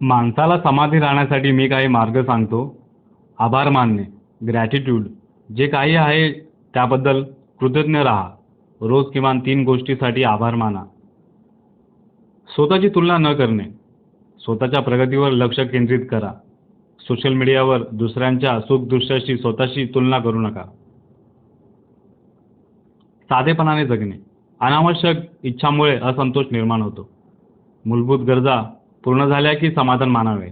माणसाला समाधी राहण्यासाठी मी काही मार्ग सांगतो. आभार मानणे. ग्रॅटिट्यूड जे काही आहे त्याबद्दल कृतज्ञ राहा. रोज किमान तीन गोष्टीसाठी आभार माना. स्वतःची तुलना न करणे. स्वतःच्या प्रगतीवर लक्ष केंद्रित करा. सोशल मीडियावर दुसऱ्यांच्या सुखदृश्याशी स्वतःशी तुलना करू नका. साधेपणाने जगणे. अनावश्यक इच्छामुळे असंतोष निर्माण होतो. मूलभूत गरजा पूर्ण झाल्या की समाधान मानावे?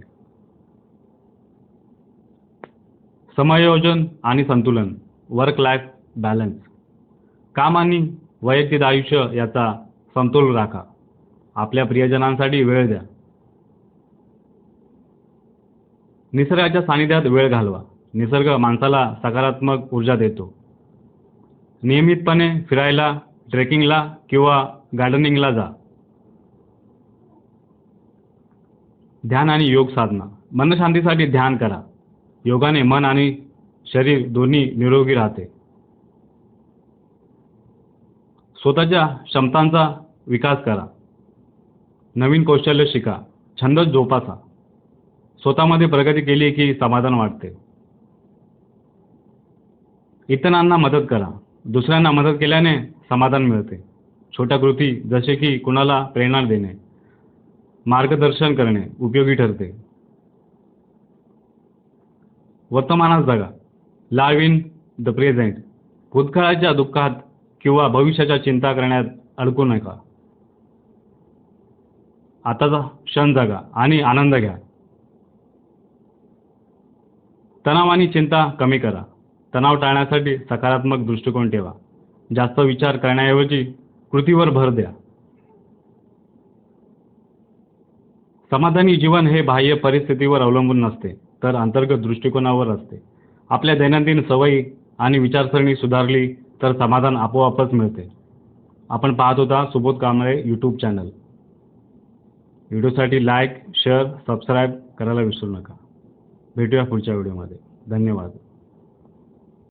समायोजन आणि संतुलन वर्क लाईफ बॅलन्स काम आणि वैयक्तिक आयुष्य याचा समतोल राखा. आपल्या प्रियजनांसाठी वेळ द्या. निसर्गाच्या सानिध्यात वेळ घालवा. निसर्ग माणसाला सकारात्मक ऊर्जा देतो. नियमितपणे फिरायला ट्रेकिंगला किंवा गार्डनिंगला जा. ध्यान आणि योग साधना. मनशांतीसाठी ध्यान करा. योगाने मन आणि शरीर दोन्ही निरोगी राहते. स्वतःच्या क्षमतांचा विकास करा. नवीन कौशल्य शिका. छंद जोपासा. स्वतःमध्ये प्रगती केली की समाधान वाटते. इतरांना मदत करा. दुसऱ्यांना मदत केल्याने समाधान मिळते. छोट्या कृती जसे की कुणाला प्रेरणा देणे. मार्गदर्शन करणे उपयोगी ठरते. वर्तमानात जगा लाईव्ह इन द प्रेझेंट भूतकाळाच्या दुःखात किंवा भविष्याच्या चिंता करण्यात अडकू नका. आताचा क्षण जगा आणि आनंद घ्या. तणाव आणि चिंता कमी करा. तणाव टाळण्यासाठी सकारात्मक दृष्टिकोन ठेवा. जास्त विचार करण्याऐवजी कृतीवर भर द्या. समाधानी जीवन हे बाह्य परिस्थितीवर अवलंबून नसते तर अंतर्गत दृष्टिकोनावर असते. आपल्या दैनंदिन सवयी आणि विचारसरणी सुधारली तर समाधान आपोआपच मिळते. आपण पाहत होता सुबोध कांबळे यूट्यूब चॅनल व्हिडिओसाठी लाईक शेअर सबस्क्राईब करायला विसरू नका. भेटूया पुढच्या व्हिडिओमध्ये. धन्यवाद.